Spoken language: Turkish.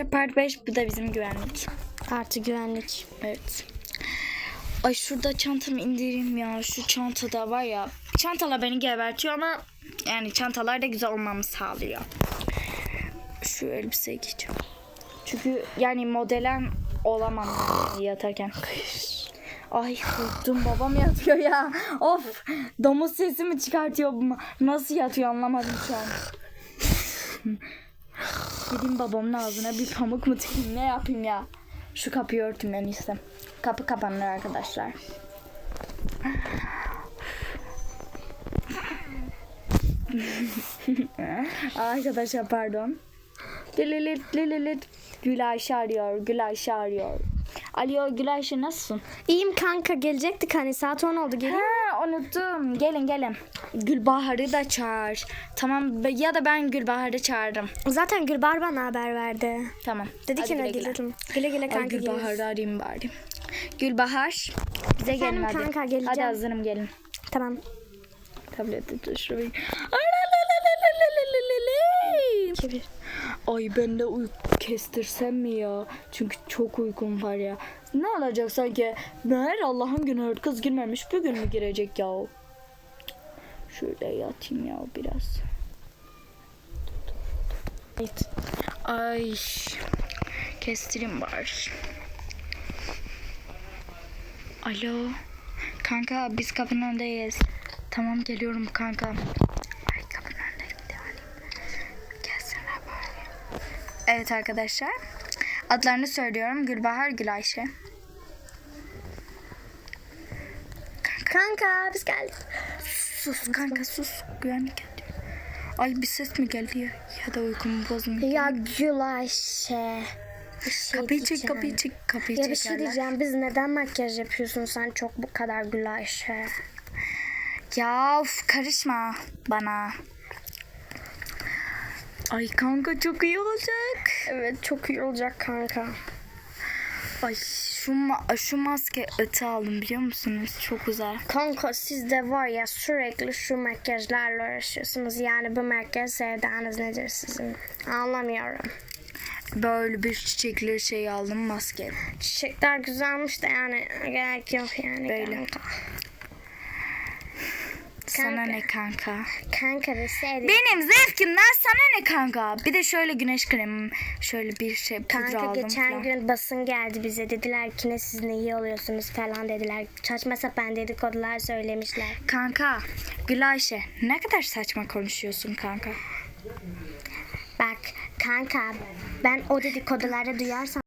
Part 5 bu da bizim güvenlik. Artı güvenlik. Evet. Ay şurada çantamı indireyim ya. Şu çantada var ya. Çantalar beni gebertiyor ama yani çantalar da güzel olmamı sağlıyor. Şu elbiseyi giyeceğim. Çünkü yani modelen olamam yatarken. Ay korktum babam yatıyor ya. Of domuz sesi mi çıkartıyor? Nasıl yatıyor anlamadım şu an. Gideyim babamın ağzına bir pamuk mu tıkayım ne yapayım ya. Şu kapıyı örtüm en iyisi. Kapı kapanır arkadaşlar. arkadaşlar pardon. Lililit lililit. Gülayşe arıyor. Gülayşe arıyor. Alo Gülayşe nasılsın? İyiyim kanka gelecektik hani saat 10 oldu gelin. Unuttum. Gelin gelin. Gülbahar'ı da çağır. Tamam ya da ben Gülbahar'ı çağırırım. Zaten Gülbar bana haber verdi. Tamam. Dedi Hadi ki güle ne güle. gelirim. Güle güle kanka Gülbahar'ı arayayım bari. Gülbahar. Bize gelin hadi. kanka, geleceğim. Hadi hazırım gelin. Tamam. Tableti de şuraya. Ay, la. Çevir. Ay ben de uyku kestirsem mi ya? Çünkü çok uykum var ya. Ne olacak sanki? Meğer Allah'ın günü kız girmemiş bugün mü girecek ya? Şöyle yatayım ya biraz. Evet. Ay. Kestireyim bari. Alo. Kanka biz kapının önündeyiz. Tamam geliyorum kanka. Ay kapının önündeyim. Yani. Gelsene bari. Evet arkadaşlar. Adlarını söylüyorum. Gülbahar, Gülayşe. Kanka biz geldik. Sus kanka sus. Güvenlik geldi. Ay bir ses mi geldi ya? Ya da uykumu bozmuyor. Ya Gülayşe. Şey kapıyı çek, kapıyı çek, kapıyı Ya çek. bir şey diyeceğim. Biz neden makyaj yapıyorsun sen çok bu kadar Gülayşe? Ya of, karışma bana. Ay kanka çok iyi olacak. Evet çok iyi olacak kanka. Ay şu, ma- şu maske öte aldım biliyor musunuz? Çok güzel. Kanka siz de var ya sürekli şu makyajlarla uğraşıyorsunuz. Yani bu makyaj sevdanız nedir sizin? Anlamıyorum. Böyle bir çiçekli şey aldım maske. Çiçekler güzelmiş de yani gerek yok yani. Böyle. Kanka, Sana Kanka. ne kanka? kanka sevdiğim. Benim zevkimden sana ne kanka? Bir de şöyle güneş kremi, şöyle bir şey pudra Kanka aldım geçen falan. gün basın geldi bize dediler ki ne siz ne iyi oluyorsunuz falan dediler. Saçma sapan dedikodular söylemişler. Kanka, Gülayşe ne kadar saçma konuşuyorsun kanka. Bak kanka ben o dedikoduları duyarsam